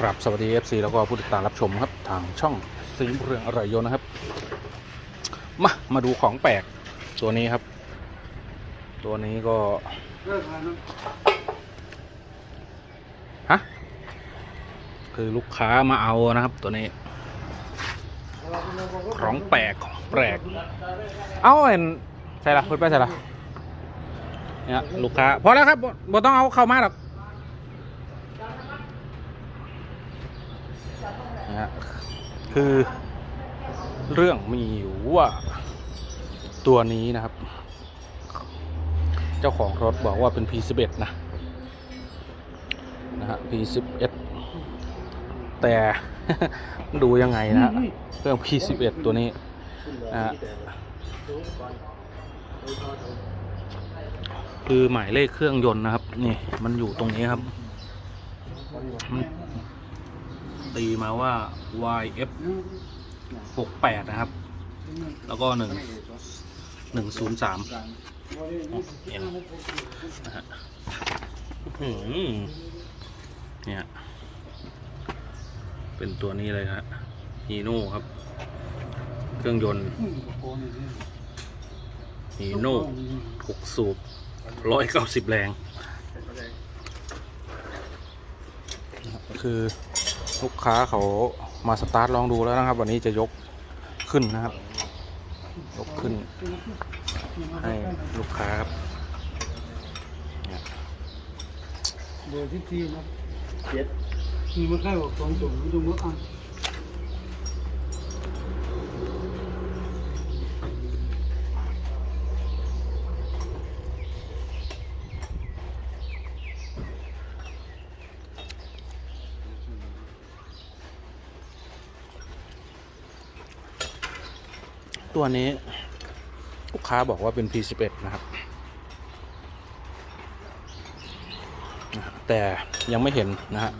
ครับสวัสดี FC แล้วก็ผู้ติดตามรับชมครับ ทางช่องสิงเรืองอร่อยยนนะครับ มามาดูของแปลกตัวนี้ครับ ตัวนี้ก็ฮะคือลูกค้ามาเอานะครับ ตัวนี้ ของแปลกของแปลก เอ้าเห็นใช่ละพูดไปใช่ละเนี่ยลูกค้าพอแล้วครับบ่บ่ต้องเอาเข้ามาหรอก นะฮะคือเรื่องมีอยู่ว่าตัวนี้นะครับ เจ้าของรถบอกว่าเป็น P11 นะนะฮะ P11 แต่ดูยังไงนะฮะเครื่อง P11 ตัวนี้นะฮะคือหมายเลขเครื่องยนต์นะครับ นี่มันอยู่ตรงนี้ครับ ตีมาว่า YF 68 นะครับ แล้วก็หนึ่งหนึ่งศูนย์สามเนี่ยนะฮะอื้อหือเนี่ย เป็นตัวนี้เลยฮะฮีโน่ครับ เครื่องยนต์ฮีโน่หกสูบร้อยเก้าสิบแรงนะครับคือ ลูกค้าเขามาสตาร์ทลองดูแล้วนะครับ วันนี้จะยกขึ้นนะครับ ยกขึ้น ให้ลูกค้าครับเดี๋ยเบอร์ที่ทีนะเจ็ดมีมาใกล้บอกสองสูงดูมืออะ ตัวนี้ ลูกค้าบอกว่าเป็น P11 นะครับ แต่ยังไม่เห็นนะฮะ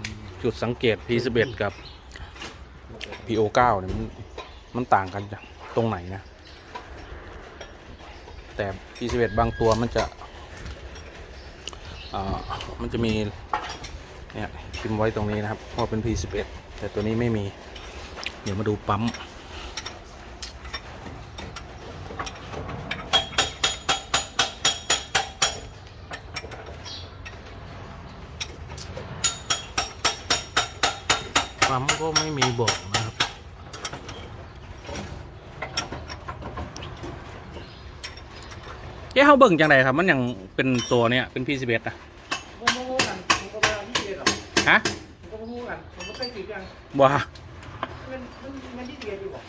จุดสังเกต P11 กับ PO9 เนี่ยมันมันต่างกันตรงไหนนะ แต่ P11 บางตัวมันจะอ่ามันจะมีเนี่ยพิมพ์ไว้ตรงนี้นะครับว่าเป็น P11 แต่ตัวนี้ไม่มี เดี๋ยวมาดูปั๊ม เอ๊ะเขาเบิ่งจังไดครับ มันยังเป็นตัวเนี้ยเป็นพีซีเบสอะผมก็พูดกันผมก็มาที่เดียวฮะผมก็พูดกันผมก็ใกล้ติดยังบ่มันมันมันที่เดียวอยู่บอก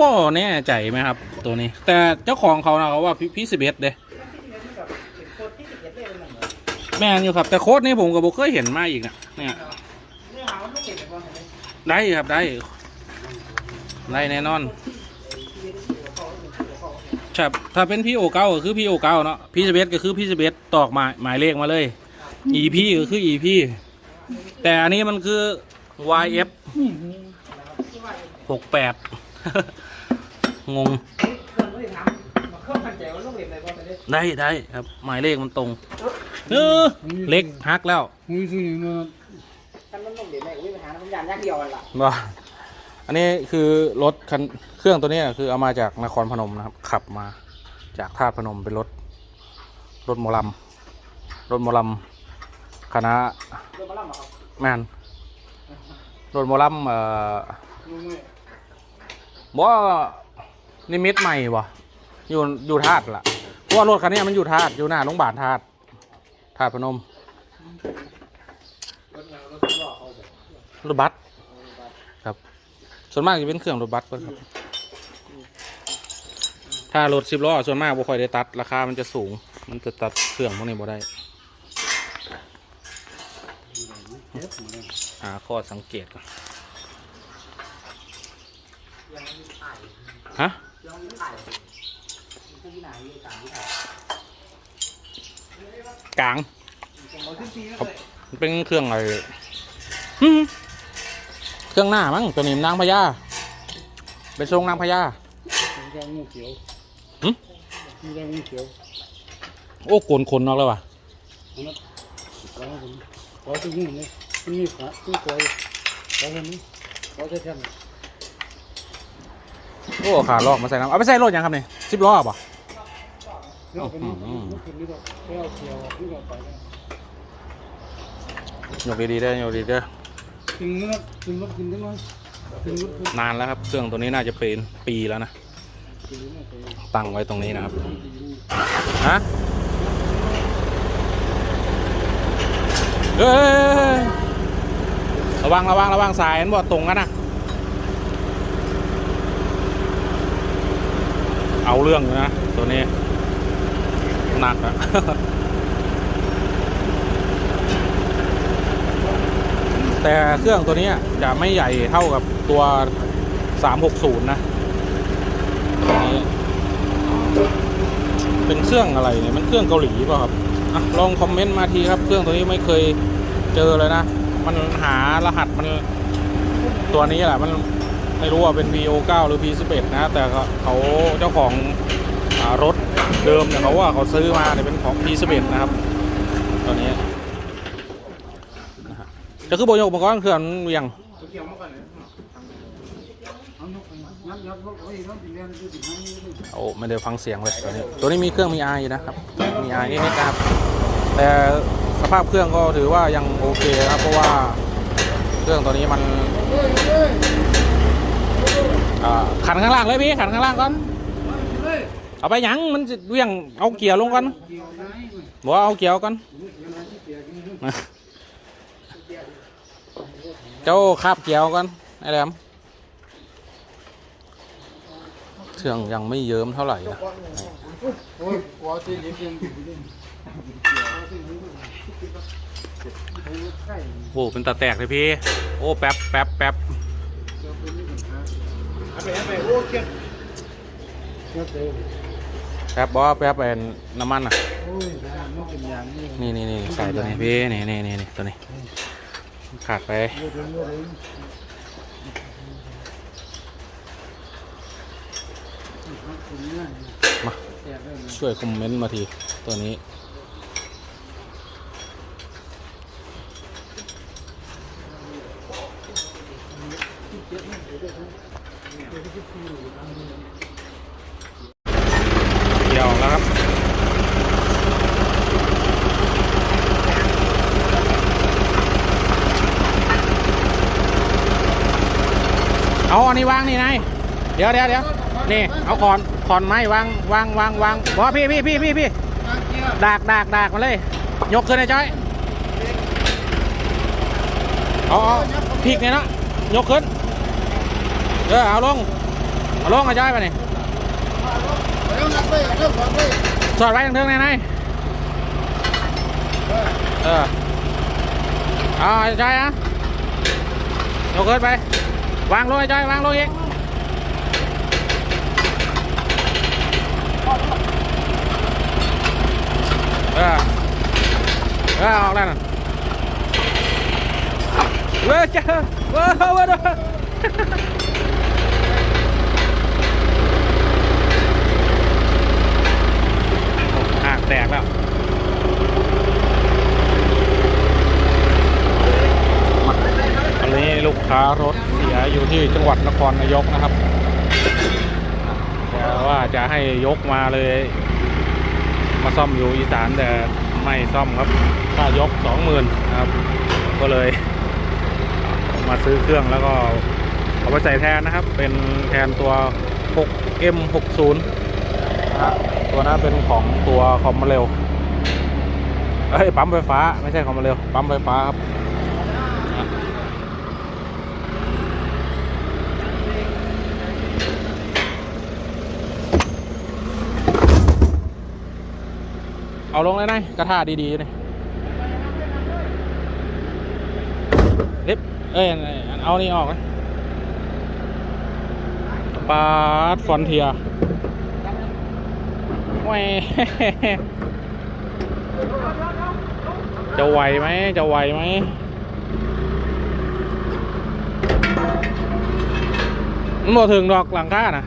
บ่แน่ใจไหมครับ ตัวนี้ แต่เจ้าของเขานะเขาว่าพีซีเบสเด้มันที่เดียวที่แบบเป็นคนที่ติดเดียวเลยเหรอแม่นอยู่ครับ แต่โค้ดนี่ผมก็บ่เคยเห็นมาอีกนะเนี่ยเนื้อหามันไม่เด็ดเลยว่าเห็นไหมได้ครับได้ได้แน่นอน ใช่ถ้าเป็นพีโอเก้าก็คือพีโอเก้าเนาะพีซีเบสก็คือพีซีเบสตอกหมายหมายเลขมาเลย EP ก็คือ EP แต่อันนี้มันคือ YF หกแปด งงเครื่องไม่ได้ทำมาเครื่องพันแจ๋วลูกเด็กเลยว่าไปเลยได้ได้ครับ หมายเลขมันตรง เออเล็กฮักแล้วมือซื้ออย่างนั้นท่านมันลูกเด็กเลยวิ่งไปหาผมยานยากเดียวกันล่ะว่า อันนี้คือรถคันเครื่องตัวนี้คือเอามาจากนครพนมนะครับ ขับมาจากท่าพนมเป็นรถ รถหมอลำรถหมอลำคณะเรื่องมล่ำเหรอครับแมนรถหมอลำเอ่อบอนิมิตใหม่บ่อยู่อยู่ธาตุล่ะเพราะว่ารถคันนี้มันอยู่ธาตุอยู่หน้าโรงพยาบาลธาตุธาตุพนมรถบัส ส่วนมากจะเป็นเครื่องรถบัสเพิ่นครับ ถ้ารถสิบล้อส่วนมากบ่ค่อยได้ตัดราคามันจะสูง มันจะตัดเครื่องพวกนี้บ่ได้ หาข้อสังเกตก่อนยังไม่ถ่ายฮะยังไม่ถ่ายที่ไหนที่ไหนที่ไหนกลางเอาขึ้นปีแล้วครับเลยมันเป็นเครื่องอะไรหึ เครื่องหน้ามั้งตัวนี้มันนางพญาเป็นทรงนางพญามีแดงงูเขียวหึมีแดงงูเขียวโอ้โกนขนออกแล้วว่ะอันนั้นขอผมขอตัวงูเลยมันมีขาตัวกลอยเขาคนนี้เขาจะแทนโอ้ขาลอกมาใส่น้ำเอาไปใส่รถยังครับเนี่ยสิบล้อป่ะเรื่องคนนี้ลูกคนนี้ก็ไปเอาเกี่ยวที่เราไปแล้วยกดีๆได้อยกดีๆได้อ ถึงรถถึงรถกินได้ไหมถึงรถกินนานแล้วครับ เครื่องตัวนี้น่าจะเป็นปีแล้วนะ ตั้งไว้ตรงนี้นะครับ ฮะเอ้ย ระวังระวังระวังสายเห็นบ่ตรงกันนะ เอาเรื่องอยู่นะ ตัวนี้ หนักอะ แต่เครื่องตัวนี้จะไม่ใหญ่เท่ากับตัว 360 นะตัวนี้เป็นเครื่องอะไรเนี่ย มันเครื่องเกาหลีป่ะครับอลองคอมเมนต์มาทีครับ เครื่องตัวนี้ไม่เคยเจอเลยนะ มันหารหัสมันตัวนี้แหละ มันไม่รู้ว่าเป็น VO9 หรือ P11 นะ แต่เขาเจ้าของอรถเดิมเนี่ยเขาว่าเขาซื้อมาเนี่ยเป็นของ P11 นะครับตัวนี้ จะคือโบยกมาก่อนเครื่องมันเวียงเกี่ยวมาก่อนเลยเอานกยัดยัดรถไว้แล้วติดเรียงโอ้ไม่ได้ฟังเสียงเลยตัวนี้ตัวนี้มีเครื่องมี R อยู่นะครับมี R นิดๆนะครับแต่สภาพเครื่องก็ถือว่ายังโอเคนะครับเพราะว่าเครื่องตัวนี้มันขันข้างล่างเลยพี่ขันข้างล่างก่อนเอาไปยังมันเวียงเอาเกียร์ลงก่อนบอกว่าเอาเกียร์ก่อน เกี่ยวได้ที่เกี่ยวกันเจ้าคาบเกียร์ก่อนไอ้แหลมเครื่องยังไม่เยิ้มเท่าไหร่นะโอ้ยกว่าที่เลี้ยงยังอยู่ดิใช่โอ้เป็นตาแตกเลยพี่ โอ้แป๊บแป๊บแป๊บเจ้าเป็นนี่กันฮะเอาไปเอาไปโอ้เก็บเก็บเลยแป๊บบอกว่าแป๊บเป็นน้ำมันอะโอ้ยมันเป็นอย่างนี้นี่นี่นี่ใส่ตัวนี้พี่นี่นี่นี่นี่ตัวนี้ ขาดไปมาช่วยคอมเมนต์มาทีตัวนี้ เกี่ยวแล้วครับ เอาอั นนี้วางนี่นายเดี๋ยวเดี๋ยวเดี๋ยวนี่เอาคอนคอนไม้วางวางวางวางบอกพี่พี่พี่พี่พี่ดากดากดากมาเลย ยกขึ้นไอ้จ้อยเอาเอาพลิกเนี่ยเนาะยกขึ้นเออเอาลงเอาลงไอ้จ้อยไปนี่สอดไว้ทางเทิงไหนไหนเออเอาไอ้จ้อยอะยกขึ้นไป วางลงไอ้จ้อยวางลงอีกเออเออออกแล้วน่ะเว้ยเจ้าเว้ยเว้ยเว้ยอะแตกแล้ว ตอนนี้ลูกค้ารถเสียอยู่ที่ จังหวัดนครนายกนะครับแต่ว่าจะให้ยกมาเลย มาซ่อมอยู่อีสานแต่ไม่ซ่อมครับค่ายกสองหมื่นนะครับ ก็เลย มาซื้อเครื่องแล้วก็เอาไปใส่แทนนะครับ เป็นแทนตัว 6M60 นะฮะตัวนั้นเป็นของตัวคอมมาเร็วเอ้ยปั๊มไฟฟ้าไม่ใช่คอมมาเร็วปั๊มไฟฟ้าครับ เอาลงเลยนะกระทะดีๆเลยเล็บเอ้ยเอานี่ออกนะปาดฟอนเทียแหวจะไหวไหมจะไหวไหมมันบ่ถึงดอกหลังคานะ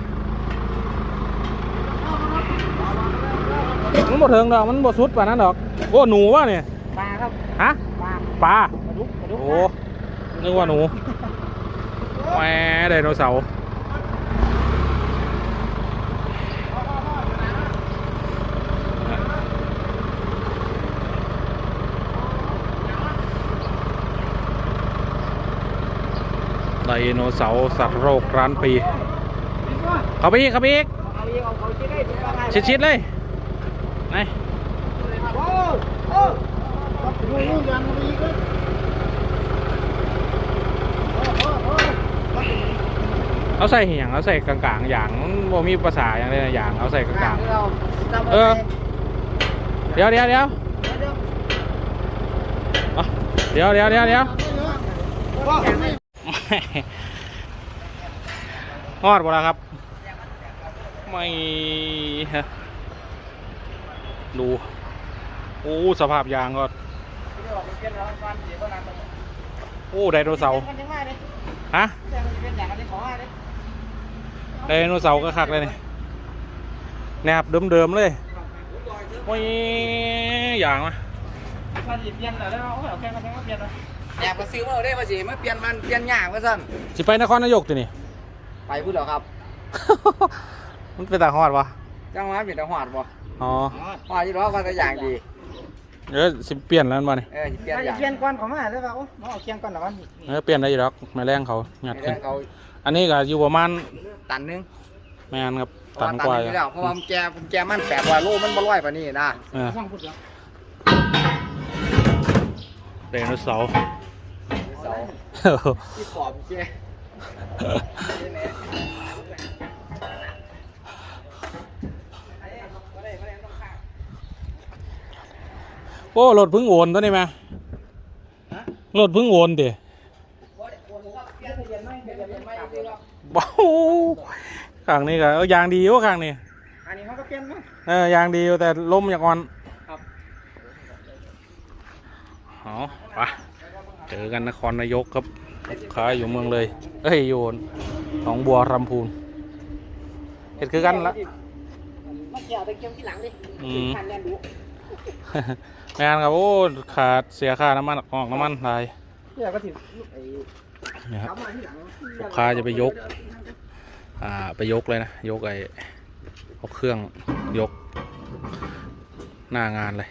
มันบ่ถึงดอกมันบ่สุดป่านั้นดอกโอ้หนูวะเนี่ยปลาครับฮะปลาปลาปลาดุกปลาดุกโอ้นึกว่าหนูแหมไดโนเสาร์ไดโนเสาร์สัตว์โรคร้านปี เข้าไปอีกเข้าไปอีกชิดๆเลย ไหนโอ้โอ้ดูดูยันมีกเลยเอาใส่อย่างเอาใส่กลางๆอย่างมันบ่มีภาษาอย่างไรนะอย่างเอาใส่กลางๆเออเดี๋ยวเดี๋ยวเดี๋ยวเอาเดี๋ยวเดี๋ยวเดี๋ยวเดี๋ยวฮอดบ่แล้วครับ ไม่ ฮะดูโอ้สภาพยางก็โอ้ไดโนเสาร์ฮะไดโนเสาร์ก็คักเลยนี่แนบเดิมๆเลยโอ้ยอย่างมาอยากมาซื้อมาเอาได้มาสิมาเปลี่ยนมันเปลี่ยนยางมาสั่นสิไปนครนายกตัวนี่ไปพูดเหรอครับ มันเป็นตาฮอดวะจังหวะเป็นตาหอดบ่ อ๋อหอดอยู่หรอว่าแต่อย่างดีเออสิเปลี่ยนแล้วมาเนี่ยเออสิเปลี่ยนยางเปลี่ยนก่อนของมาเลยว่าโอ้มาเอาเคียงก่อนนะวันเออเปลี่ยนได้อยู่ดอกไม่แรงเขางัดไม่ขึ้ได้นเขาอันนี้ก็อยู่ประมาณตันหนึงแมนครับเพตัราะนว่ากตันว่าหนึงอยู่แล้วเพราะว่าผมแกผมแกมันแปดร้อยโลมันบ่ร้อยปานนี้นะเออฟังพูดแล้วไดโนเสาร์ เสาที่ขอบแก โอ้รถเพึ่งโอนตัวนี้ไหมรถเพึ่งโอนเดี๋ยบ้าข้างนี้ก็เออยางดีอยู่ข้างนี้อันนี้เขาก็เปลี่ยนมั้งเออยางดีอยู่แต่ลมอย่างอ่อนครับเอาไปเจอกันนครนายกครับลูกค้าอยู่เมืองเลย เอ้ยโยนหนองบัวลำพูนเห็ดคือกันละมาเกี่ยวไปเกี่ยวที่หลังดิอืม คันเรียนดูงานครับโอ้ขาดเสียค่าน้ำมันออกน้ำมันลายเพื่อก็ถือไอ้นี่ครับลูกค้าจะไปยก อ่าไปยกเลยนะยกไอ้เอาเครื่องยก หน้างานเลย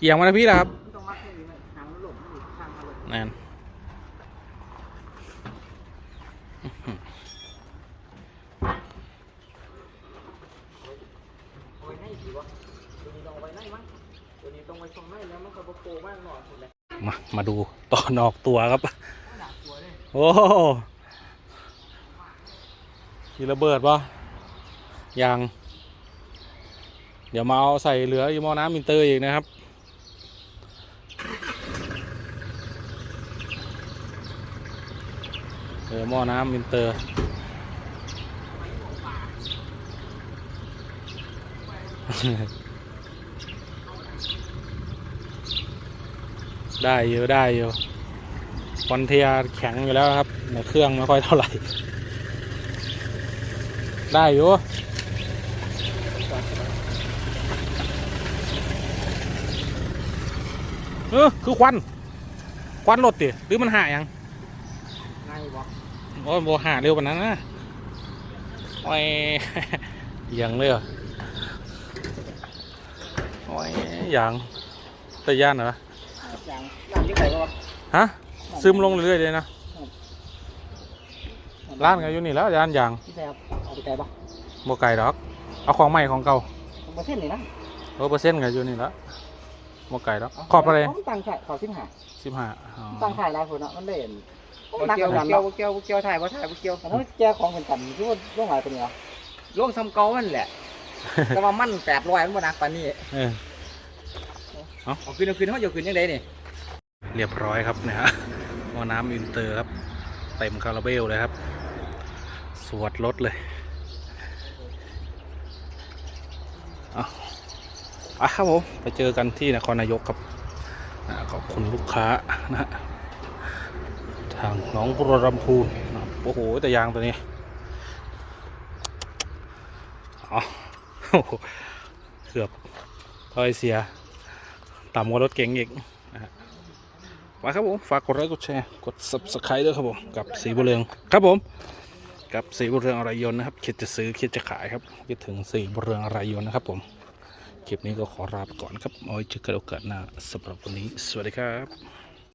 เอียงมานะพี่ละครับต้องมัดให้ดีไหมทางมันหลงมันอยู่ทางมันหลง นั่น โอ้ยให้ดี วะตัวนี้ต้องไว้ไหนมั้งตัวนี้ต้องไว้ช่องไหนแล้วมันก็บ่โผล่มากหน่อยสุดแล้วมา มาดูตอนออกตัวครับ โอ้มีระเบิดปะยัง เดี๋ยวมาเอาใส่เหลืออยู่หม้อน้ำอินเตอร์อีกนะครับ เหลือหม้อน้ำอินเตอร์ ได้อยู่ได้อยู่ควันเทียแข็งอยู่แล้วครับในเครื่องไม่ค่อยเท่าไหร่ ได้อยู่เออคือควัน ควันรถติหรือมันหายังง่ายบ่โอ้ยโบหาเร็วกว่านั้นนะโอ้ยยังเลยเหรอ โอ้ยยังแต่ย่านเหรออย่างอย่างที่ไหนก็ว่าฮะซึมลงเรื่อยๆเลยนะร้านก็อยู่นี่แล้วย่านยางที่ไหนครับเอาไปไกลปะโบไก่ดอก เอาของใหม่ของเก่าผมมาเส้นนี่นะโรเปอร์เซ็นต์ก็อยู่นี่แล้วโบไก่ดอกขอบอะไรผมตั้งขายขอบสิบห้าสิบห้าตั้งขายหลายคนอะมันเล่นบ่เกี่ยวบ่เกี่ยวบ่เกี่ยวบ่เกี่ยวถ่ายบ่ถ่ายบ่เกี่ยวแต่ถ้าแจของเป็นกันที่ว่าเรื่องอะไรเป็นไงลงซ้ำเก่ามันแหละ แต่ว่ามันแปดร้อยมันบ่หนักปานนี้เออเอาขึ้นเอาขึ้นเขาจะขึ้นยังไงนี่เรียบร้อยครับเนี่ยฮะหม้อน้ำอินเตอร์ครับเต็มคาราเบลเลยครับ สวดรถเลยเอาอะครับผมไปเจอกันที่นครนายกครับอ่าขอบคุณลูกค้านะฮะทางหน้องบัวลำพูนะครับโอ้โหแต่ยางตัวนี้อ๋อโอ้โห เกือบถอยเสีย ต่ำกว่ารถเก๋งอีกมาครับผม ฝากกดไลค์กดแชร์ กด subscribe ด้วยครับผม กับสีบุเรืองครับผม กับสีบุเรืองอรายยนนะครับ คิดจะซื้อคิดจะขายครับ คิดถึงสีบุเรืองอรายยนนะครับผม คลิปนี้ก็ขอลาไปก่อนครับ เอาไว้เจอกันโอกาสหน้าสำหรับวันนี้ สวัสดีครับ